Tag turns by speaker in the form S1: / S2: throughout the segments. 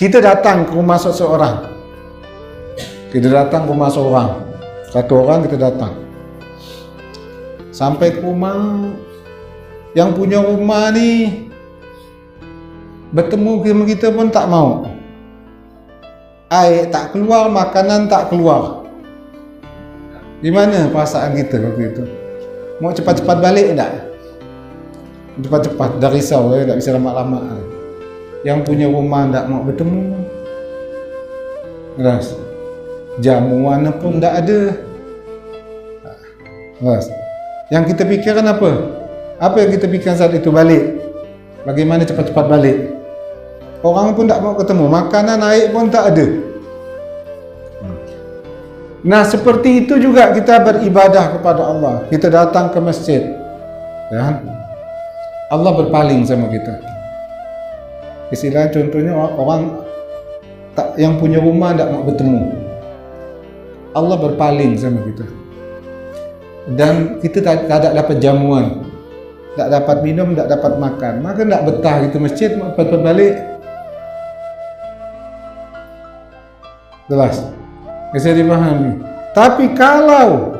S1: kita datang ke rumah seseorang. Kita datang ke rumah seorang. Satu orang kita datang. Sampai ke rumah yang punya rumah ni bertemu sama kita pun tak mau. Air tak keluar, makanan tak keluar. Di mana perasaan kita waktu itu? Mau cepat-cepat balik tak? Cepat-cepat, dah risau, eh? tak bisa lama-lama. Yang punya rumah tak mau bertemu. Ras. Jamuan pun tak ada. Ras. Yang kita fikirkan apa? Apa yang kita fikirkan saat itu balik? Bagaimana cepat-cepat balik? Orang pun tak mau ketemu, makanan air pun tak ada. Nah, seperti itu juga kita beribadah kepada Allah. Kita datang ke masjid. Ya. Allah berpaling sama kita. Istilah contohnya orang tak yang punya rumah tak mau bertemu. Allah berpaling sama kita. Dan kita tak, tak ada dapat jamuan. Tak dapat minum, tak dapat makan. Maka tak betah kita masjid, cepat-cepat balik. Jelas. Bisa dipahami. Tapi kalau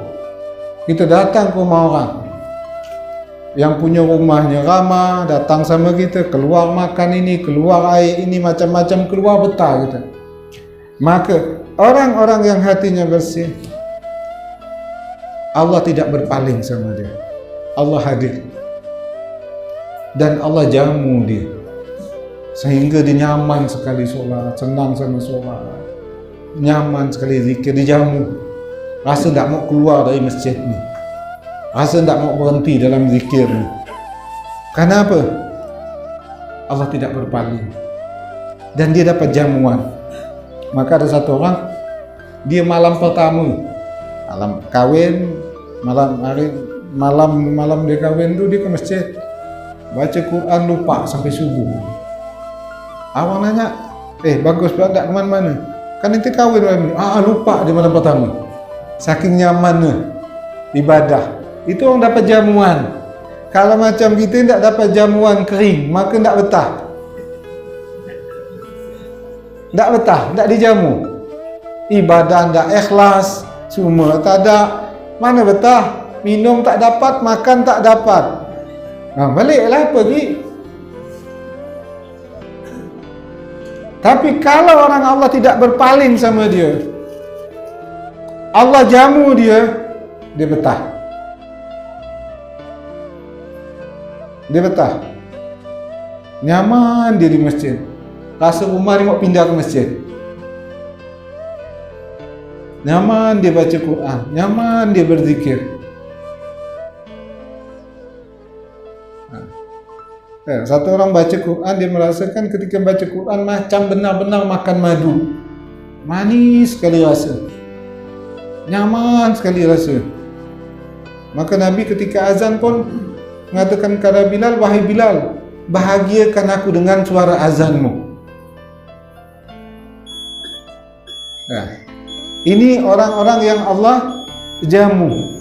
S1: kita datang ke rumah orang yang punya rumahnya ramah, datang sama kita, keluar makan ini, keluar air ini, macam-macam keluar betah kita. Maka orang-orang yang hatinya bersih, Allah tidak berpaling sama dia. Allah hadir. Dan Allah jamu dia. Sehingga dia nyaman sekali solat, senang sama solat. Nyaman sekali zikir, dijamu. Rasa tak mau keluar dari masjid ni. Rasa tak mau berhenti dalam zikir ni. Kenapa? Allah tidak berpaling. Dan dia dapat jamuan. Maka ada satu orang, dia malam pertama, malam kahwin, malam hari malam malam dia kahwin tu dia ke masjid baca Quran lupa sampai subuh awak nanya eh bagus pula tak ke mana-mana kan nanti kahwin malam ah lupa di malam pertama saking nyamannya ibadah itu orang dapat jamuan. Kalau macam kita tidak dapat jamuan kering maka tidak betah. Tidak betah tidak dijamu. Ibadah tidak ikhlas semua tak ada. Mana betah? Minum tak dapat makan tak dapat. Ha, baliklah pergi tapi kalau orang Allah tidak berpaling sama dia Allah jamu dia dia betah dia betah nyaman dia di masjid rasa rumah dia mau pindah ke masjid nyaman dia baca Quran nyaman dia berzikir Eh, satu orang baca Quran dia merasakan ketika baca Quran macam benar-benar makan madu. Manis sekali rasa. Nyaman sekali rasa. Maka Nabi ketika azan pun mengatakan kepada Bilal, wahai Bilal, bahagiakan aku dengan suara azanmu. Nah, ini orang-orang yang Allah jamu.